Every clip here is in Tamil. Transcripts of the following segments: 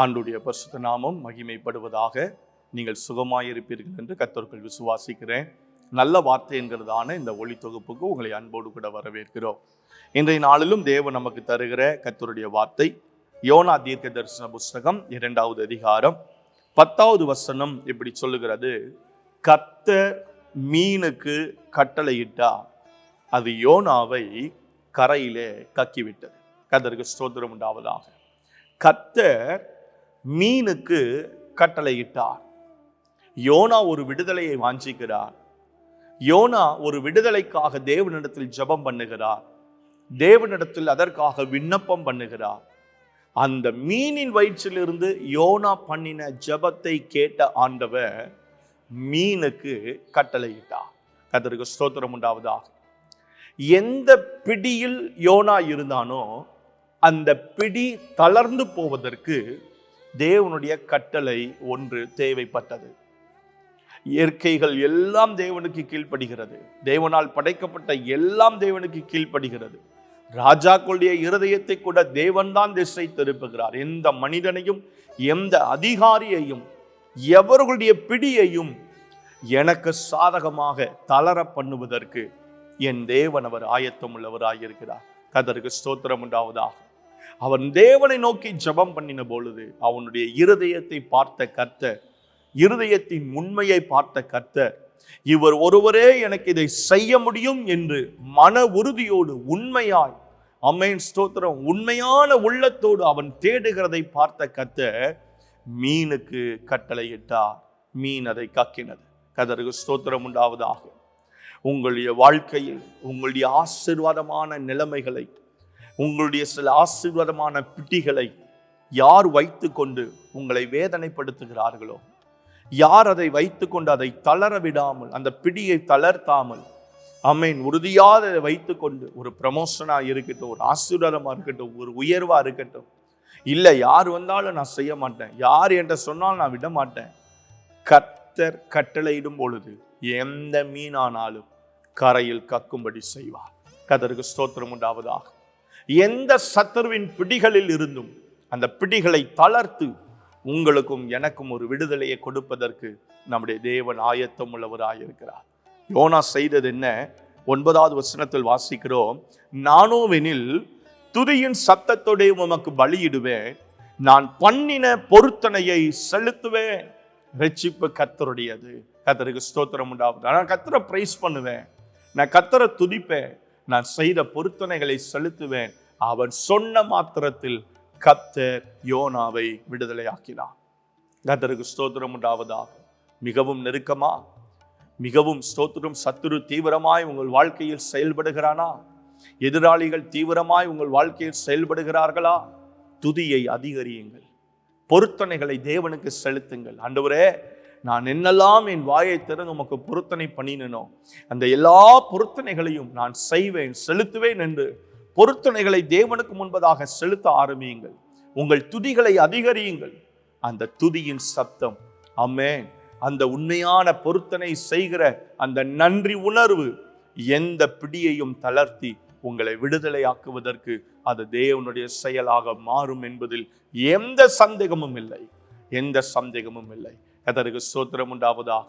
ஆண்டுடைய பரிசுத்த நாமம் மகிமைப்படுவதாக நீங்கள் சுகமாயிருப்பீர்கள் என்று கத்தர்கள் விசுவாசிக்கிறேன். நல்ல வார்த்தை என்கிறதான இந்த ஒளி தொகுப்புக்கு உங்களை அன்போடு கூட வரவேற்கிறோம். இன்றைய நாளிலும் தேவன் நமக்கு தருகிற கத்தருடைய வார்த்தை யோனா தீர்க்க தரிசன புஸ்தகம் இரண்டாவது அதிகாரம் பத்தாவது வசனம் இப்படி சொல்லுகிறது? கர்த்தர் மீனுக்கு கட்டளையிட்டா அது யோனாவை கரையிலே கக்கிவிட்டது. கர்த்தருக்கு ஸ்தோத்திரம் உண்டாவதாக. கத்தர் மீனுக்கு கட்டளையிட்டார். யோனா ஒரு விடுதலையை வாஞ்சிக்கிறார். யோனா ஒரு விடுதலைக்காக தேவனிடத்தில் ஜெபம் பண்ணுகிறார். தேவனிடத்தில் அதற்காக விண்ணப்பம் பண்ணுகிறார். அந்த மீனின் வயிற்றிலிருந்து யோனா பண்ணின ஜபத்தை கேட்ட ஆண்டவர் மீனுக்கு கட்டளையிட்டார். அதற்கு ஸ்தோத்திரம் உண்டாவதாக. எந்த பிடியில் யோனா இருந்தானோ அந்த பிடி தளர்ந்து போவதற்கு தேவனுடைய கட்டளை ஒன்று தேவைப்பட்டது. இயற்கைகள் எல்லாம் தேவனுக்கு கீழ்ப்படுகிறது. தேவனால் படைக்கப்பட்ட எல்லாம் தேவனுக்கு கீழ்ப்படுகிறது. ராஜாக்களுடைய இருதயத்தை கூட தேவன்தான் திசை திருப்புகிறார். எந்த மனிதனையும் எந்த அதிகாரியையும் எவர்களுடைய பிடியையும் எனக்கு சாதகமாக தளர பண்ணுவதற்கு என் தேவன் அவர் ஆயத்தம் உள்ளவராயிருக்கிறார் கதருக்கு ஸ்தோத்திரம் உண்டாவதாக. அவன் தேவனை நோக்கி ஜெபம் பண்ணின பொழுது அவனுடைய இருதயத்தை பார்த்த கர்த்தர் இருதயத்தின் உண்மையை பார்த்த கர்த்தர் இவர் ஒருவரே எனக்கு இதை செய்ய முடியும் என்று மன உறுதியோடு உண்மையாய் அம்மேன் ஸ்தோத்திரம் உண்மையான உள்ளத்தோடு அவன் தேடுகிறதை பார்த்த கத்த மீனுக்கு கட்டளையிட்டார். மீன் அதை கக்கினது. கதருக்கு ஸ்தோத்திரம் உண்டாவதாக. உங்களுடைய வாழ்க்கையில் உங்களுடைய ஆசீர்வாதமான நிலைமைகளை உங்களுடைய சில ஆசீர்வாதமான பிட்டிகளை யார் வைத்துக்கொண்டு உங்களை வேதனைப்படுத்துகிறார்களோ யார் அதை வைத்துக்கொண்டு அதை தளர விடாமல் அந்த பிடியை தளர்த்தாமல் அமேன் உறுதியாக அதை வைத்துக்கொண்டு ஒரு ப்ரமோஷனாக இருக்கட்டும் ஒரு ஆசீர்வாதமாக இருக்கட்டும் ஒரு உயர்வாக இருக்கட்டும். இல்லை யார் வந்தாலும் நான் செய்ய மாட்டேன். யார் என்ற சொன்னாலும் நான் விட மாட்டேன். கர்த்தர் கட்டளையிடும் பொழுது எந்த மீனானாலும் கரையில் கக்கும்படி செய்வார். கதருக்கு ஸ்தோத்திரம் உண்டாவதாகும் எந்த சத்துருவின் பிடிகளில் இருந்தும் அந்த பிடிகளை தளர்த்து உங்களுக்கும் எனக்கும் ஒரு விடுதலையை கொடுப்பதற்கு நம்முடைய தேவன் ஆயத்தம் உள்ளவராயிருக்கிறார் யோனா செய்தது என்ன? ஒன்பதாவது வசனத்தில் வாசிக்கிறோம். நானோவெனில் துதியின் சத்தத்தோடே உமக்கு பலியிடுவேன். நான் பண்ணின பொருத்தனையை செலுத்துவேன். ரட்சிப்பு கத்தருடையது கத்தருக்கு ஸ்தோத்திரம் உண்டாவது நான் கத்தரை பிரைஸ் பண்ணுவேன். நான் கத்தரை துதிப்பேன். நான் செய்த பொருத்தனைகளை செலுத்துவேன். அவன் சொன்ன மாத்திரத்தில் கத்தர் யோனாவை விடுதலையாக்கினான் கத்தருக்கு ஸ்தோத்திரம் உண்டாவதாக. மிகவும் நெருக்கமா? மிகவும் ஸ்தோத்திரம். சத்துரு தீவிரமாய் உங்கள் வாழ்க்கையில் செயல்படுகிறானா? எதிராளிகள் தீவிரமாய் உங்கள் வாழ்க்கையில் செயல்படுகிறார்களா? துதியை அதிகரியுங்கள். பொருத்தனைகளை தேவனுக்கு செலுத்துங்கள். ஆண்டவரே நான் என்னெல்லாம் என் வாயை திறந்து உமக்கு பொருத்தனை பண்ணினோ அந்த எல்லா பொருத்தனைகளையும் நான் செய்வேன் செலுத்துவேன் என்று பொருத்தனைகளை தேவனுக்கு முன்பதாக செலுத்த ஆரம்பியுங்கள். உங்கள் துதிகளை அதிகரியுங்கள். அந்த துதியின் சத்தம் அம்மே அந்த உண்மையான பொருத்தனை செய்கிற அந்த நன்றி உணர்வு எந்த பிடியையும் தளர்த்தி உங்களை விடுதலையாக்குவதற்கு அது தேவனுடைய செயலாக மாறும் என்பதில் எந்த சந்தேகமும் இல்லை. எந்த சந்தேகமும் இல்லை. கதருக்கு ஸ்தோத்திரம் உண்டாவதாக.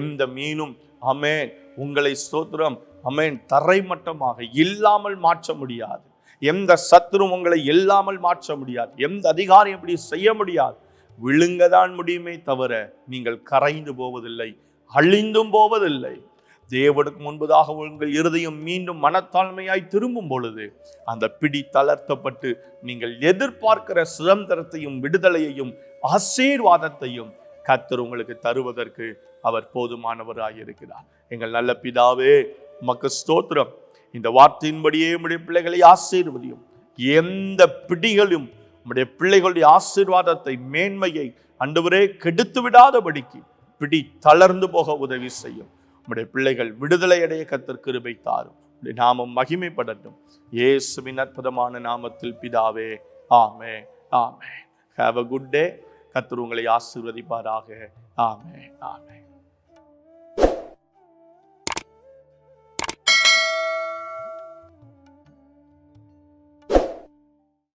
எந்த மீனும் அமேன் உங்களை ஸ்தோத்திரம் அமேன் தரைமட்டமாக இல்லாமல் மாற்ற முடியாது. எந்த சத்துரும் உங்களை இல்லாமல் மாற்ற முடியாது. எந்த அதிகாரம் இப்படி செய்ய முடியாது. விழுங்கதான் முடியுமே தவிர நீங்கள் கரைந்து போவதில்லை அழிந்தும் போவதில்லை. தேவனுக்கு முன்பதாக உங்கள் இருதயம் மீண்டும் மனத்தாழ்மையாய் திரும்பும் பொழுது அந்த பிடி தளர்த்தப்பட்டு நீங்கள் எதிர்பார்க்கிற சுதந்திரத்தையும் விடுதலையையும் ஆசீர்வாதத்தையும் கத்தர் உங்களுக்கு தருவதற்கு அவர் போதுமானவராக இருக்கிறார் எங்கள் நல்ல பிதாவே மக்கு ஸ்தோத்திரம். இந்த வார்த்தையின்படியே உடைய பிள்ளைகளை ஆசீர்வதியும். எந்த பிடிகளும் உம்முடைய பிள்ளைகளுடைய ஆசீர்வாதத்தை மேன்மையை அன்றுவரே கெடுத்து விடாதபடிக்கு பிடி தளர்ந்து போக உதவி செய்யும். உம்முடைய பிள்ளைகள் விடுதலை அடைய கத்தர் கிருபை தாரும். நாமம் மகிமைப்படட்டும். இயேசுவின் அற்புதமான நாமத்தில் பிதாவே ஆமே ஆமே ஹாவ் அ குட் டே கத்துருவங்களை உங்களை ஆசீர்வதிப்பாராக. ஆமே ஆமே